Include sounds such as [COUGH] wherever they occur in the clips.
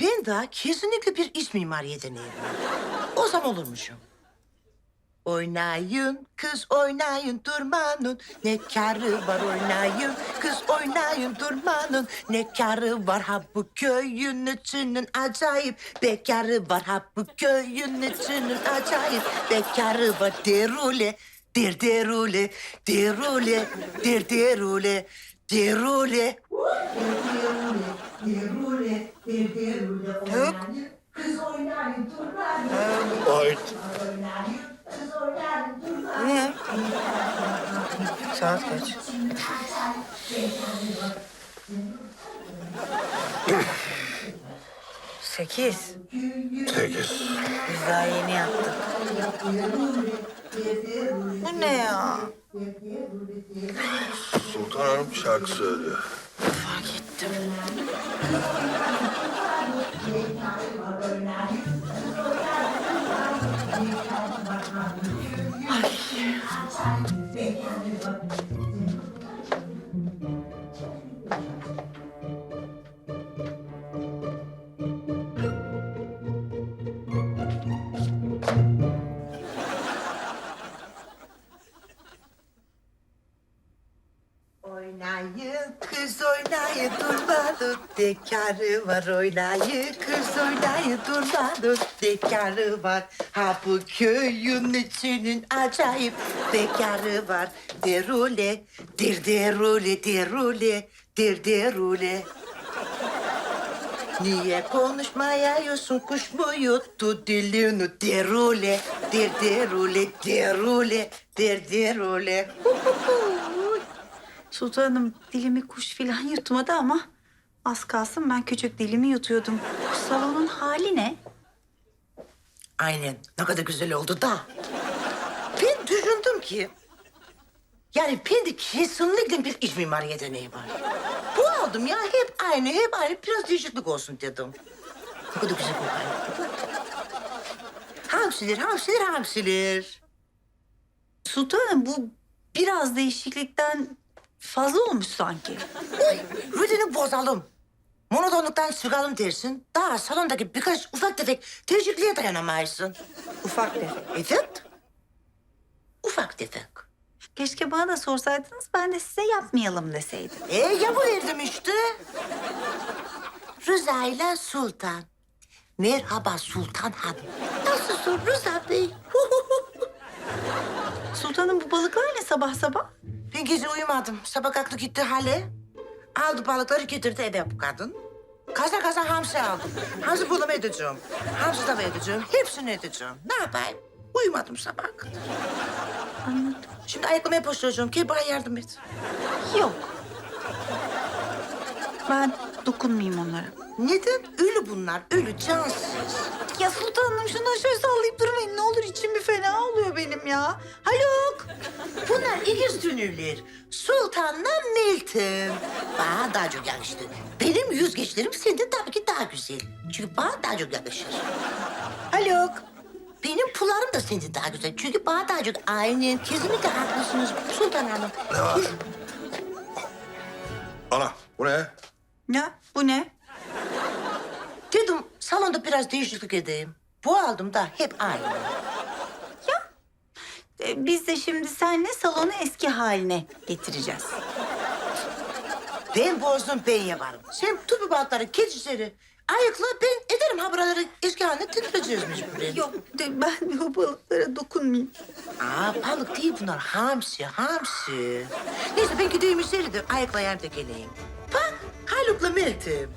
Ben daha kesinlikle bir iç mimar yeteneğim var. O zaman olurmuşum. Oynayın kız oynayın durmanın. Ne karı var oynayın kız oynayın durmanın. Ne karı var ha bu köyün içinin acayip. Bekarı var ha bu köyün içinin acayip. Bekarı var derule der derule derule der derule derule derule der derule oynayın kız oynayın durmanın Ay, kız oynayın durmanın Ne? Saat kaç? Sekiz. sekiz. Biz daha yeni yattık. Bu ne ya? Sultan Hanım şarkı söylüyor. Fark ettim. Oynayın kız oynayın durmadı Dekarı var oynayın kız oynayın durmadı Dekarı var. Ha bu köyün içinin acayip Bekarı var. Derule der derule derule der derule. Niye konuşmayıyorsun kuş mu yuttu dilini? Derule der derule derule der derule Sultanım dilimi kuş filan [LAUGHS] yutmadı ama az kalsın ben küçük dilimi yutuyordum. Bu salonun hali ne? Aynen. Ne kadar güzel oldu da. Ben düşündüm ki... Yani bende kesinlikle bir iç mimar yeteneği var. Bu aldım ya hep aynı, hep aynı. Biraz değişiklik olsun dedim. Ne kadar güzel kokuyor. Hamsiler, hamsiler, hamsiler. Sultanım bu biraz değişiklikten fazla olmuş sanki. Oy, rutini bozalım. Monotonluktan çıkalım dersin. Daha salondaki birkaç ufak tefek değişikliğe dayanamayısın. Ufak tefek. Evet. Ufak tefek. Keşke bana da sorsaydınız ben de size yapmayalım deseydim. E yapıverdim işte. Rıza ile Sultan. Merhaba Sultan Hanım. Nasılsın Rıza Bey? [LAUGHS] Sultanım bu balıklar ne sabah sabah? Ben gece uyumadım. Sabah kalktı gitti hale. Aldı balıkları getirdi eve bu kadın. Kaza kaza hamsi aldım. Hamsi bulumu edeceğim. Hamsi tava edeceğim. Hepsini edeceğim. Ne yapayım? Uyumadım sabah kadar. Anladım. Şimdi ayaklamaya başlayacağım. Gel bana yardım et. Yok. Ben dokunmayayım onlara. Neden? Ölü bunlar. Ölü, cansız. Ya sultanım şundan şöyle sallayıp durmayın. Ne olur içim bir fena oluyor benim ya. Haluk. Bunlar ikiz dünürler. Sultanla Meltem. Bana daha çok yakıştı. Benim yüzgeçlerim senden tabii ki daha güzel. Çünkü bana daha çok yakışır. Haluk. Benim pullarım da senden daha güzel. Çünkü bana daha çok aynen. Kesinlikle haklısınız Sultan Hanım. Ne var? Ana, bu ne? Ya bu ne? Dedim salonda biraz değişiklik edeyim. Bu aldım da hep aynı. Ee, Biz de şimdi seninle salonu eski haline getireceğiz. Ben bozdum ben yaparım. Sen tut bu balıkları keçileri. Ayıkla ben ederim ha buraları eski haline getireceğiz mecburen. Yok de- ben o balıklara dokunmayayım. Aa balık değil bunlar. Hamsi, hamsi. Neyse ben gideyim içeri de ayaklayayım da geleyim. Bak Haluk'la Meltem.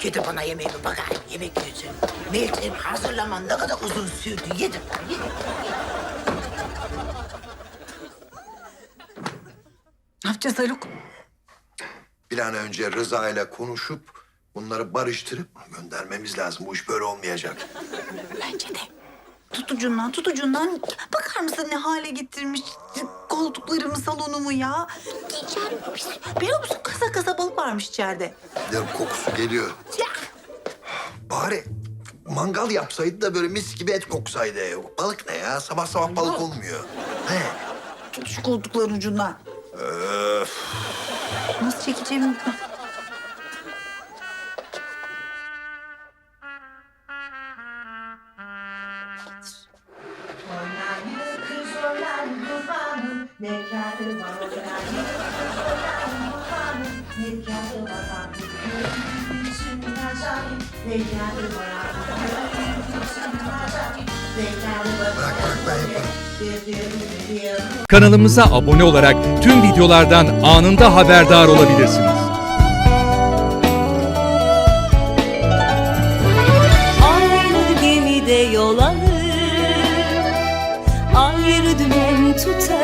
Gidip bana yemeğimi bakayım. Yemek yiyeceğim. Meltem hazırlaman ne kadar uzun sürdü. Yedim ben, yedim. Ne yapacağız Haluk? Bir an önce Rıza ile konuşup bunları barıştırıp göndermemiz lazım. Bu iş böyle olmayacak. Bence de. Tut ucundan, tut ucundan. Bakar mısın ne hale getirmiş koltuklarımı, salonumu ya? Bir sürü- biliyor musun kasa kasa balık varmış içeride. Gidelim kokusu geliyor. Ya Bari mangal yapsaydı da böyle mis gibi et koksaydı. Balık ne ya? Sabah sabah balık olmuyor. He. tut şu koltukların ucundan. Öf. Nasıl çekeceğimi Kanalımıza abone olarak tüm videolardan anında haberdar olabilirsiniz. Gemide yol alır Ayrı dümen evde